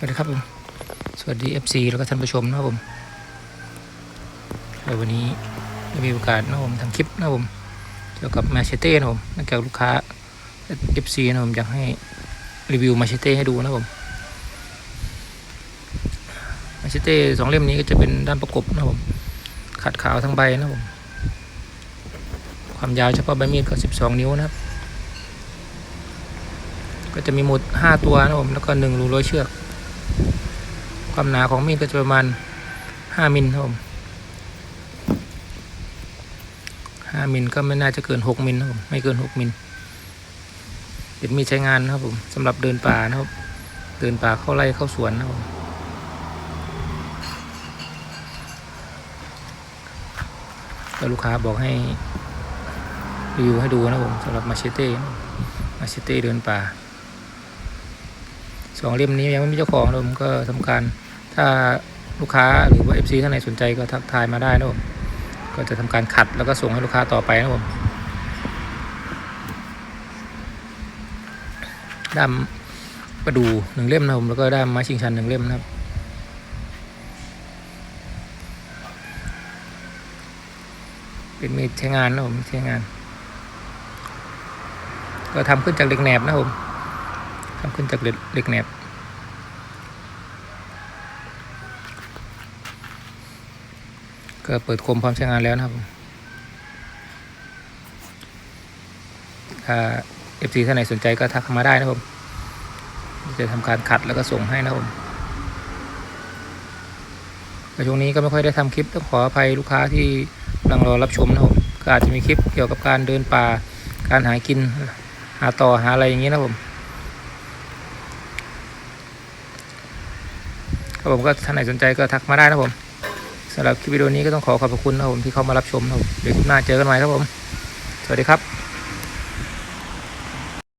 วัสดีครับผม สวัสดี FC แล้วก็ท่านผู้ชมนะครับผมวันนี้ได้มีโอกาสนะครับผมทำคลิปนะครับผมเกี่ยวกับมาเชเต้นะผมเนื่องจากลูกค้า FC นะผมอยากให้รีวิวมาเชเต้ให้ดูนะครับผมมาเชเต้สองเล่มนี้ก็จะเป็นด้านประกบนะครับผมขัดขาวทั้งใบนะครับผมความยาวเฉพาะใบมีดก็ 12 นิ้วนะครับ ก็จะมีหมด 5 ตัวนะครับผม แล้วก็1รูร้อยเชือก ความหนาของมีดก็จะประมาณ5มิลครับผม5มิลก็ไม่น่าจะเกิน6มิลนครับผมไม่เกิน6มิลเป็นมีดใช้งานนะครับผมสำหรับเดินป่านะครับ เดินป่าเข้าไร่เข้าสวนนะครับผมก็ลูกค้าบอกให้รีวิวให้ดูนะครับผมสำหรับมาเชเต้มาเชเต้เดินป่าสองเล่มนี้ยังไม่มีเจ้าของผมก็ทำการ ถ้าลูกค้าหรือว่า FC ท่านไหนสนใจก็ทักทายมาได้นะผมก็จะทำการขัดแล้วก็ส่งให้ลูกค้าต่อไปนะผมด้ามประดูหนึ่งเล่มนะผมแล้วก็ด้ามไม้ชิงชันหนึ่งเล่มนะครับเป็นมีดใช้งานนะผมใช้งาน ก็ทำขึ้นจากเหล็กแหนบนะผมทำขึ้นจากเหล็กเหล็กแหนบ ก็เปิดคมพร้อมใช้งานแล้วนะครับถ้า FC ท่านไหนสนใจก็ทักเข้ามาได้นะครับจะทำการขัดแล้วก็ส่งให้นะครับแต่ช่วงนี้ก็ไม่ค่อยได้ทำคลิปต้องขออภัยลูกค้าที่กำลังรอรับชมนะครับก็อาจจะมีคลิปเกี่ยวกับการเดินป่าการหากินหาต่อหาอะไรอย่างนี้นะครับผมครับผมก็ท่านไหนสนใจก็ทักมาได้นะครับผมำหรับคลิปวิดีโอนี้ก็ต้องขอขอบพระคุณนะครับผมที่เข้ามารับชมนะครับผมเดี๋ยวคลิปหน้าเจอกันใหม่ครับผม สวัสดีครับ